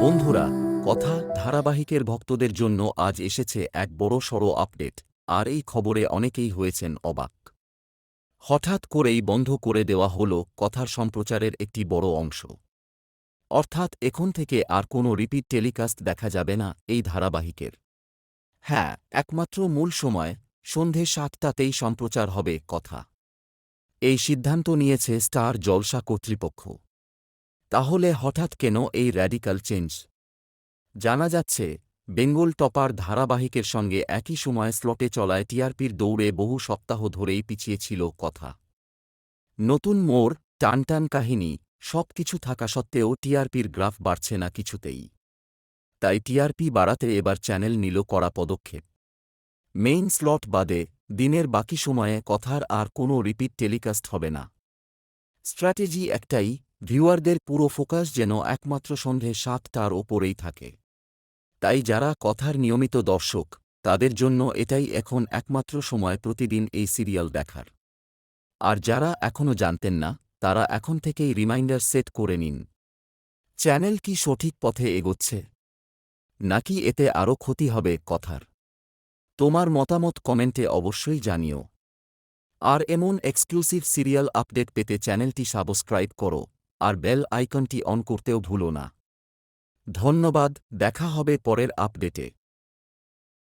বন্ধুরা, কথা ধারাবাহিকের ভক্তদের জন্য আজ এসেছে এক বড় সড় আপডেট, আর এই খবরে অনেকেই হয়েছেন অবাক। হঠাৎ করেই বন্ধ করে দেওয়া হল কথার সম্প্রচারের একটি বড় অংশ। অর্থাৎ এখন থেকে আর কোনো রিপিট টেলিকাস্ট দেখা যাবে না এই ধারাবাহিকের। হ্যাঁ একমাত্র মূল সময়, সন্ধে সাতটাতেই সম্প্রচার হবে কথা। এই সিদ্ধান্ত নিয়েছে স্টার জলসা কর্তৃপক্ষ। তাহলে হঠাৎ কেন এই র্যাডিক্যাল চেঞ্জ জানা যাচ্ছে, বেঙ্গল টপার ধারাবাহিকের সঙ্গে একই সময় স্লটে চলায় টিআরপির দৌড়ে বহু সপ্তাহ ধরেই পিছিয়ে ছিল কথা। নতুন মোড়, টানটান কাহিনী সব কিছু থাকা সত্ত্বেও টিআরপির গ্রাফ বাড়ছে না কিছুতেই। তাই টিআরপি বাড়াতে এবার চ্যানেল নিল কড়া পদক্ষেপ। মেইন স্লট বাদে, দিনের বাকি সময়ে কথার আর কোনো রিপিট টেলিকাস্ট হবে না। স্ট্র্যাটেজি একটাই ভিউয়ারদের পুরো ফোকাস যেন একমাত্র সন্ধে সাতটার ওপরেই থাকে। তাই যারা কথার নিয়মিত দর্শক, তাদের জন্য এটাই এখন একমাত্র সময় প্রতিদিন এই সিরিয়াল দেখার। আর যারা এখনও জানতেন না, তারা এখন থেকেই রিমাইন্ডার সেট করে নিন। চ্যানেল কি সঠিক পথে এগোচ্ছে? নাকি এতে আরও ক্ষতি হবে কথার? তোমার মতামত কমেন্টে অবশ্যই জানিও। আর এমন এক্সক্লুসিভ সিরিয়াল আপডেট পেতে চ্যানেলটি সাবস্ক্রাইব করো। আর বেল আইকনটি অন করতেও ভুলো না। ধন্যবাদ দেখা হবে পরের আপডেটে।